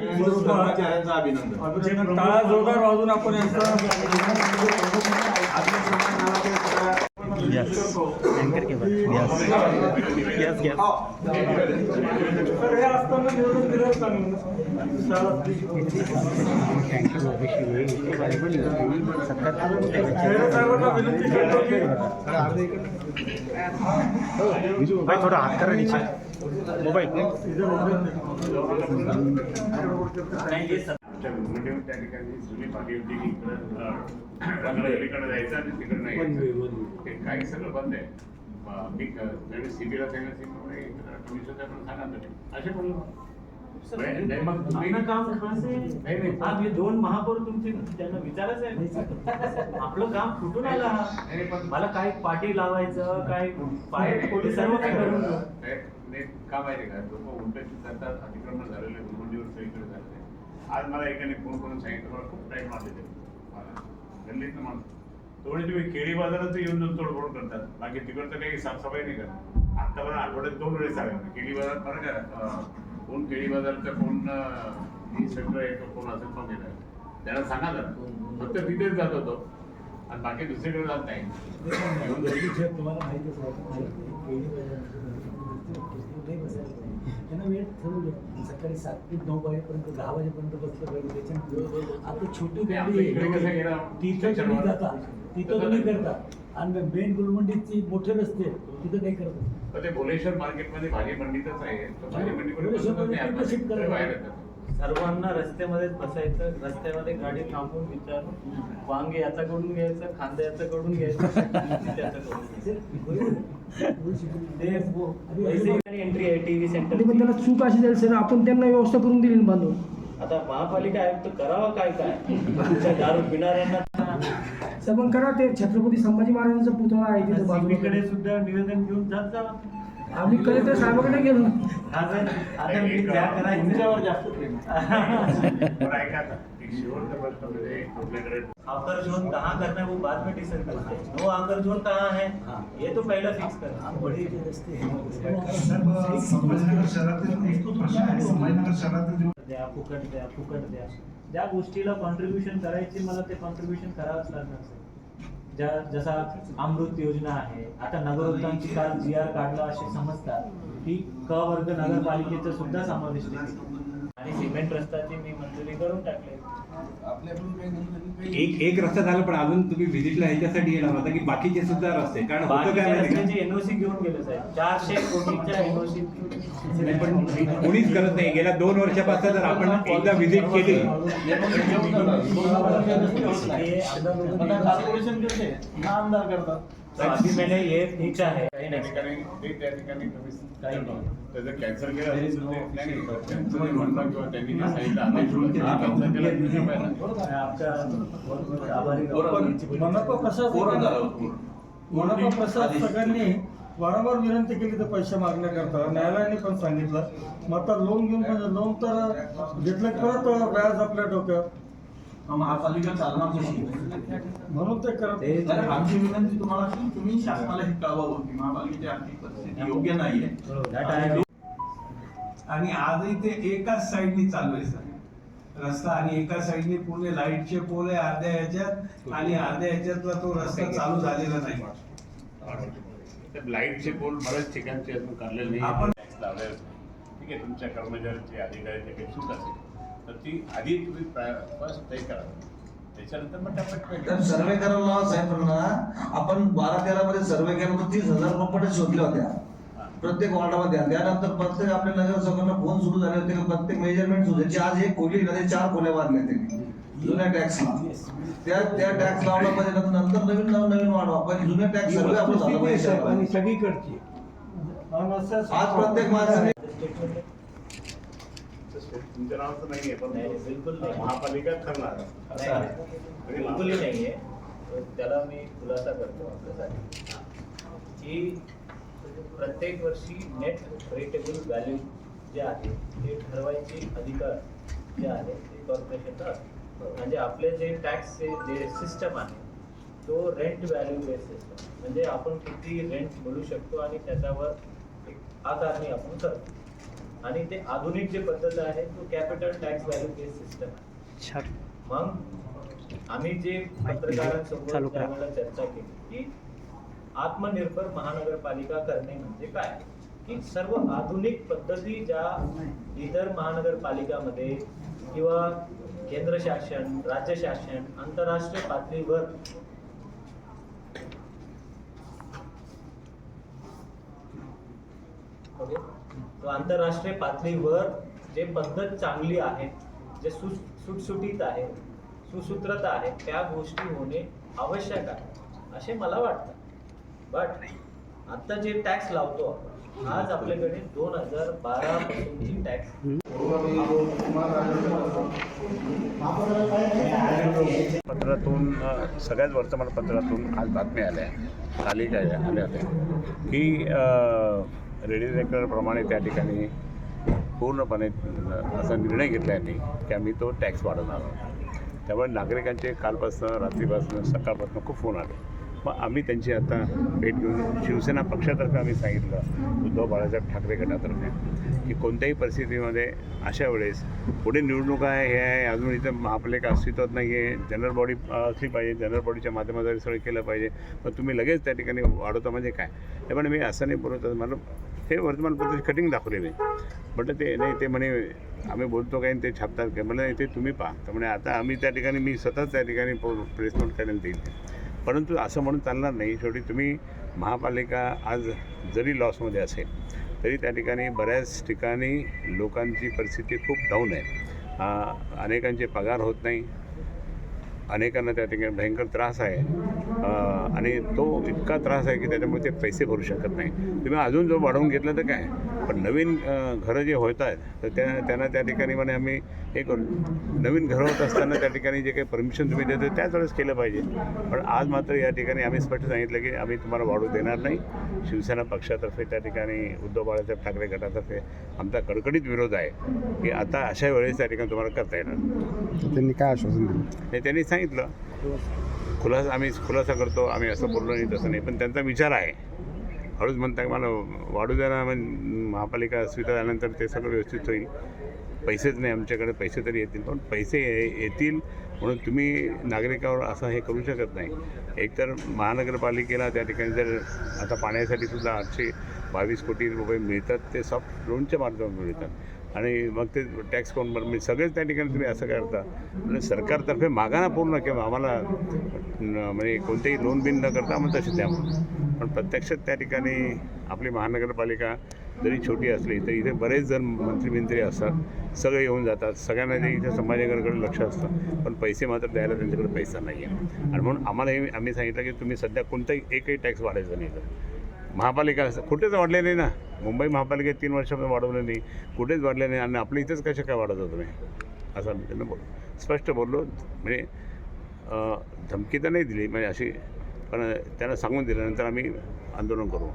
कर्मचाऱ्यांचं अभिनंदन. टाळा जोरदार वाजून आपण हे थोडा हात करा मोबाईल. त्या ठिकाणी जुनी होती की इकडं जायचं आणि तिकडे नाही. ते काही सगळं बंद आहे. मी त्यावेळी सीबीला पण सांगा असे हे दोन महापौर तुमचे त्यांना विचारायचं आहे. आपलं काम कुठून आलं हा? मला काय पाठी लावायचं काय पाय सर्व काय करून नाही, का माहिती का? लोक उलट करतात अतिक्रमण झालेलं आहे घुमंडीवर सगळीकडे झालेलं आहे. आज मला एकाने फोन करून सांगितलं मला खूप टाईम मारले ते मला माणूस. तेवढे तुम्ही केळी बाजारात येऊन जाऊन तोडफोड करतात. बाकी तिकडचं काही साफसफाई नाही करत. आता पण आठवड्यात दोन वेळेस आल्या केळी बाजार बरं का? कोण केळी बाजारचा कोण अं, ही सगळं कोण असेल पण येणार त्याला सांगा जरा फक्त तिथेच जात होतो. आणि बाकी दुसरीकडे जात नाही. त्यांना वेळ ठरवलं सकाळी सात ते नऊ वाजेपर्यंत दहा वाजेपर्यंत बसलं पाहिजे त्याच्यामुळे आता छोटी ना, तिथं तुम्ही जाता तिथं तुम्ही करता आणि मेन गुलमंडीची मोठे रस्ते तिथं काही करत ते भुलेश्वर मार्केटमध्ये भाजी मंडीतच आहे भाजी मार्केट शिफ्ट करायला. सर्वांना रस्त्यामध्येच बसायचं रस्त्यामध्ये गाडी थांबून विचारून वांगे याच्याकडून घ्यायचं कांदा याच्याकडून घ्यायचं त्याच्याकडून घ्यायचं. एंट्री आहे टीव्ही पण सेंटर त्याला चूक अशी झाली सर आपण त्यांना व्यवस्था करून दिली बांधून. आता महापालिका आयुक्त करावं काय काय? तुमच्या दारू पिणाऱ्यांना सर पण करा ते छत्रपती संभाजी महाराजांचा पुतळा आहे तिथं बाजूला. सुद्धा निवेदन घेऊन जात जा. आम्ही कलेक्टर साहेबाकडे गेलो आकर जोन कहाँ करना है वो बाद में डिसाइड करते हैं नो आकर जोन कहाँ है. ये तो पहले फिक्स करना बडे जे रस्ते आहेत, संभाजीनगर शहरातील एक प्रश्न आहे. संभाजीनगर शहरातील द्या फुकट द्या फुकट द्या. ज्या गोष्टीला कॉन्ट्रीब्युशन करायची मला ते कॉन्ट्रीब्युशन करावंच लागणार सर ज्या जसा अमृत योजना आहे आता नगरोत्थानची काल जी आर काढला असे समजतात की क वर्ग नगरपालिकेचा सुद्धा समावेश आणि सिमेंट रस्त्याची मी मंजुरी करून टाकले. एक एक रस्ता झाला पण अजून तुम्ही व्हिजिटला ह्याच्यासाठी येणार होता की बाकीचे सुद्धा रस्ते? कारण होतं काय माहिती रस्त्याची का? एनओसी घेऊन गेले साहेब. चारशे कोटीच्या एनओसी नाही, पण कोणीच करत नाही. गेल्या दोन वर्षापासून जर आपण एकदा व्हिजिट केली कॉर्पोरेशन करते ना आमदार करतात. तो अभी मैंने ये पूछा है त्या ठिकाणी ते त्या ठिकाणी तुम्ही त्याचं कॅन्सल केलं असेल तर ते- नाही, नाही, त्यांचं म्हणणं किंवा त्यांनी जे सांगितलं आदेश होता, ते cancel केलं तर नाही पाहिजे. आपका बहुत बहुत आभारी मनपा प्रशासन मनपा प्रशासकांनी वारंवार विनंती केली तर पैसे मागण्याकरता न्यायालयाने पण सांगितलं। मग आता लोन घेऊन म्हणजे लोन तर घेतलं की परत व्याज आपल्या डोक्यावर. महापालिका चालणार म्हणून ते करत तर आमची विनंती तुम्हाला असेल तुम्ही शासनाला हे कळवावं की महापालिकेची आर्थिक परिस्थिती योग्य नाहीये. आणि आजही ते एकाच साईडनी चालू आहे सर. रस्ता आणि एका साईडनी पूर्ण लाईटचे पोल आहे अर्ध्या ह्याच्यात आणि अर्ध्या ह्याच्यातला तो रस्ता चालू झालेला नाही. लाईटचे पोल बऱ्याच ठिकाणचे अजून काढलेले नाही. आपण-. ठीक आहे तुमच्या कर्मचाऱ्यांची अधिकाऱ्याची काही चूक असेल. तर ती आधी तुम्ही फर्स्ट तय करा. त्याच्यानंतर मग टप्प्यात तर सर्वे करायला लावा साहेबांना आपण बारा तेरा मध्ये सर्वे केल्यानंतर तीस हजार प्रॉपर्टी शोधल्या होत्या. प्रत्येक वॉर्डामध्ये त्यानंतर प्रत्येक आपल्या नगरसेवकांना फोन सुरू झाले होते की? प्रत्येक मेजरमेंट सुधायची आज एक खोली मध्ये चार खोल्या बांधल्या त्यांनी. जुन्या टॅक्सला त्या त्या टॅक्स लावला पाहिजे नंतर नवीन नवीन वाढवा पण जुन्या टॅक्स सर्वे आपण झाला साहेब, पाहिजे. सगळीकडची. आज प्रत्येक माणसाने तुमच्या नावाचं नाहीये पण नाही, बिलकुल नाही. महापालिका ठरणार. नाही, नाही. बिलकुलही नाहीये. त्याला मी खुलासा करतो आपल्यासाठी. की प्रत्येक वर्षी नेट रेटेबल व्हॅल्यू जे आहे ते ठरवायचे अधिकार जे आहे ते कॉर्पोरेशनचा असतो म्हणजे आपले जे टॅक्सचे जे सिस्टम आहे तो रेंट व्हॅल्यू बेस सिस्टम म्हणजे आपण किती रेंट मिळू शकतो आणि त्याच्यावर एक आकारणी आपण करतो. आणि ते आधुनिक जे पद्धत आहे तो capital tax value base system आहे. मग आम्ही जे. त्यावेळेला चर्चा केली की आत्मनिर्भर महानगरपालिका करणे म्हणजे काय? की सर्व आधुनिक पद्धती ज्या इतर महानगरपालिकामध्ये किंवा केंद्र शासन राज्य शासन आंतरराष्ट्रीय पातळीवर ओके तो आंतरराष्ट्रीय पातळीवर जे पद्धत चांगली आहे जे सु सुटसुटीत आहे सुसूत्रता आहे त्या गोष्टी होणे आवश्यक आहे असे मला वाटतं. बट आता जे टॅक्स लावतो आपण आज आपल्याकडे दोन हजार बारा पासूनची टॅक्स पत्रातून सगळ्याच वर्तमानपत्रातून आज बातम्या आल्या कालही काय आल्या. होत्या की रेडिओ रेकॉर्डप्रमाणे त्या ठिकाणी पूर्णपणे असा निर्णय घेतला यांनी की आम्ही तो टॅक्स वाढवणार आहोत. त्यामुळे नागरिकांचे कालपासून रात्रीपासून सकाळपासून खूप फोन आले. मग आम्ही त्यांची आता भेट घेऊन शिवसेना पक्षातर्फे आम्ही सांगितलं उद्धव बाळासाहेब ठाकरे गटातर्फे की कोणत्याही परिस्थितीमध्ये अशा वेळेस पुढे निवडणूक आहे हे आहे अजून इथं महापालिका अस्तित्वात नाही आहे जनरल बॉडी असली पाहिजे जनरल बॉडीच्या माध्यमाद्वारे सगळं केलं पाहिजे पण तुम्ही लगेच त्या ठिकाणी वाढवता म्हणजे काय? त्यामुळे मी असं नाही बोलत मला हे वर्तमानपत्राची कटिंग दाखवलेली म्हटलं ते नाही ते म्हणे आम्ही बोलतो काय आणि ते छापतात काय? म्हणलं नाही ते तुम्ही पहा. तर म्हणे आता आम्ही त्या ठिकाणी मी स्वतःच त्या ठिकाणी प्लेसमेंट करायला देईल परंतु असं म्हणून चालणार नाही. शेवटी तुम्ही महापालिका आज जरी लॉसमध्ये असेल तरी त्या ठिकाणी बऱ्याच ठिकाणी लोकांची परिस्थिती खूप डाऊन आहे. अनेकांचे पगार होत नाही. अनेकांना त्या ठिकाणी भयंकर त्रास आहे. आणि तो इतका त्रास आहे की त्याच्यामुळे ते पैसे भरू शकत नाही. तुम्ही अजून जो वाढवून घेतलं तर काय? पण नवीन घरं जे होत आहेत तर त्या त्यांना त्या ठिकाणी म्हणे आम्ही हे करू. नवीन घरं होत असताना त्या ठिकाणी जे काही परमिशन तुम्ही देतो त्याच वेळेस केलं पाहिजे. पण आज मात्र या ठिकाणी आम्ही स्पष्ट सांगितलं की आम्ही तुम्हाला वाढू देणार नाही. शिवसेना पक्षातर्फे त्या ठिकाणी उद्धव बाळासाहेब ठाकरे गटातर्फे आमचा कडकडीत विरोध आहे की आता अशा वेळेस त्या ठिकाणी तुम्हाला करता येणार. त्यांनी काय आश्वासन दिलं? हे त्यांनी सांगितलं. खुलासा आम्ही खुलासा करतो आम्ही असं बोललो नाही तसं नाही. पण त्यांचा विचार आहे. हळूच म्हणता की मला वाढू द्या म्हणजे महापालिका स्वीकार झाल्यानंतर ते सगळं व्यवस्थित होईल. पैसेच नाही आमच्याकडे पैसे तरी येतील. पण पैसे येतील म्हणून तुम्ही नागरिकावर असं हे करू शकत नाही. एकतर महानगरपालिकेला त्या ठिकाणी जर आता पाण्यासाठी सुद्धा आठशे बावीस कोटी रुपये मिळतात ते सॉफ्ट लोनच्या माध्यमातून मिळतात. आणि मग ते टॅक्स कोण भर म्हणजे सगळेच त्या ठिकाणी तुम्ही असं करता. म्हणजे सरकारतर्फे मागाना पूर्ण किंवा आम्हाला म्हणजे कोणतेही लोन बिन न करता आम्हाला तसे द्या म्हणून. पण प्रत्यक्षात त्या ठिकाणी आपली महानगरपालिका जरी छोटी असली तरी इथे बरेच जण मंत्रीबिंत्री असतात. सगळे येऊन जातात. सगळ्यांना ते इथे संभाजीनगरकडे लक्ष असतं. पण पैसे मात्र द्यायला त्यांच्याकडे पैसा नाही आहे आणि म्हणून आम्हालाही आम्ही सांगितलं की तुम्ही सध्या कोणताही एकही टॅक्स वाढायचा नाही तर महापालिका कुठेच वाढले नाही ना. मुंबई महापालिकेत तीन वर्षामध्ये वाढवलं नाही. कुठेच वाढले नाही आणि आपल्या इथेच कशा काय वाढत तुम्ही? असं आम्ही त्यांना बोल स्पष्ट बोललो. म्हणजे धमकी तर नाही दिली. म्हणजे अशी पण त्यांना सांगून दिल्यानंतर आम्ही आंदोलन करू.